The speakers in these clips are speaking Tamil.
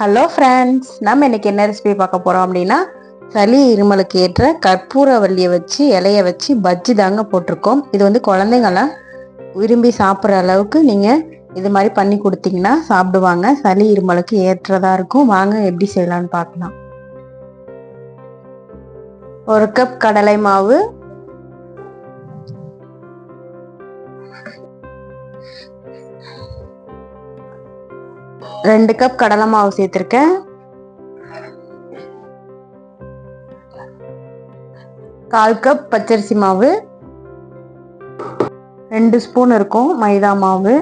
ஹலோ ஃப்ரெண்ட்ஸ் நம்ம இன்னைக்கு என்ன ரெசிபி பார்க்க போகிறோம் அப்படின்னா சளி இருமலுக்கு ஏற்ற கற்பூரவல்லியை வச்சு இலையை வச்சு பஜ்ஜி தாங்க போட்டிருக்கோம். இது வந்து குழந்தைங்களாம் விரும்பி சாப்பிட்ற அளவுக்கு நீங்கள் இது மாதிரி பண்ணி கொடுத்தீங்கன்னா சாப்பிடுவாங்க. சளி இருமலுக்கு ஏற்றதாக இருக்கும். வாங்க எப்படி செய்யலாம்னு பார்க்கலாம். ஒரு கப் கடலை மாவு ரெண்டு கப் கடலை மாவு சேர்த்துருக்கேன். கால் கப் பச்சரிசி மாவு. ரெண்டு ஸ்பூன் இருக்கும் மைதா மாவு.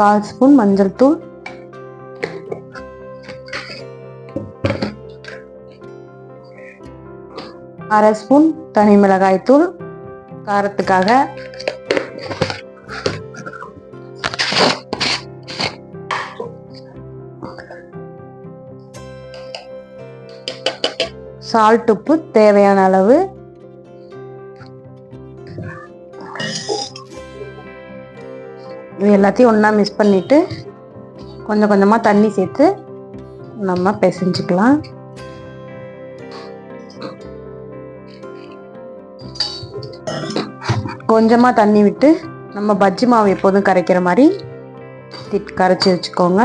கால் ஸ்பூன் மஞ்சள் தூள். அரை ஸ்பூன் தனி மிளகாய் தூள். காரத்துக்காக சால்ட் உப்பு தேவையான அளவு. இது எல்லாத்தையும் ஒன்றா மிக்ஸ் பண்ணிவிட்டு கொஞ்சம் கொஞ்சமாக தண்ணி சேர்த்து நம்ம பிசைஞ்சிக்கலாம். கொஞ்சமாக தண்ணி விட்டு நம்ம பஜ்ஜி மாவு எப்போதும் கரைக்கிற மாதிரி கரைச்சி வச்சுக்கோங்க.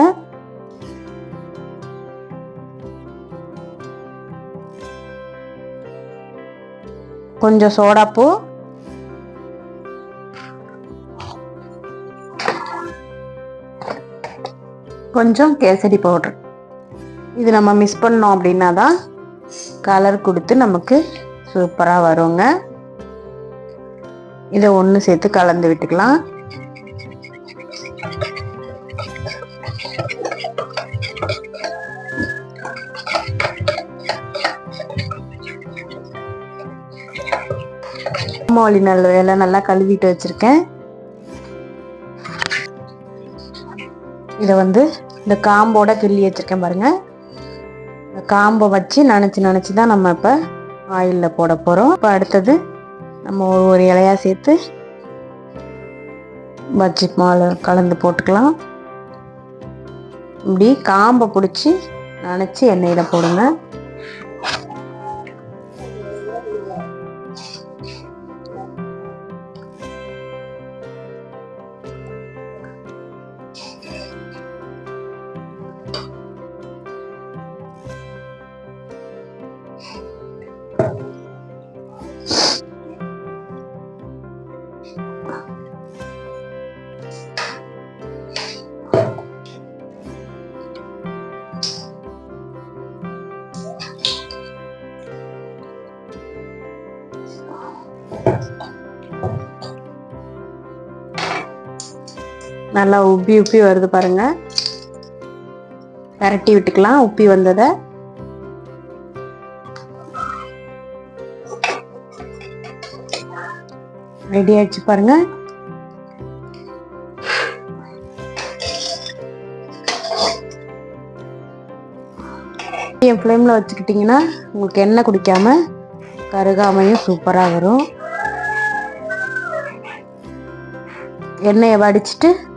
கொஞ்சம் சோடாப்பூ கொஞ்சம் கேசரி பவுடர். இது நம்ம மிஸ் பண்ணோம் அப்படின்னா தான் கலர் கொடுத்து நமக்கு சூப்பராக வருங்க. இதை ஒன்று சேர்த்து கலந்து விட்டுக்கலாம். மோலி நல்ல எல்லாம் நல்லா கழுவிட்டு வச்சிருக்கேன். இதை வந்து இந்த காம்போட கிள்ளி வச்சிருக்கேன் பாருங்க. இந்த காம்பை வச்சு நினச்சி நினச்சி தான் நம்ம இப்போ ஆயிலில் போட போகிறோம் இப்போ அடுத்தது நம்ம ஒரு ஒரு இலையாக சேர்த்து பஜ்ஜி மாலை கலந்து போட்டுக்கலாம். இப்படி காம்பை பிடிச்சி நினச்சி எண்ணெயில் போடுங்க. நல்லா உப்பி உப்பி வருது பாருங்க. பரட்டி விட்டுக்கலாம் உப்பி வந்ததை. ரெடி ஆயிடுச்சு பாருங்க. என் ஃப்ளேமில் வச்சுக்கிட்டிங்கன்னா உங்களுக்கு எண்ணெய் குடிக்காம கருகாமையும் சூப்பராக வரும். எண்ணெயை வடிச்சிட்டு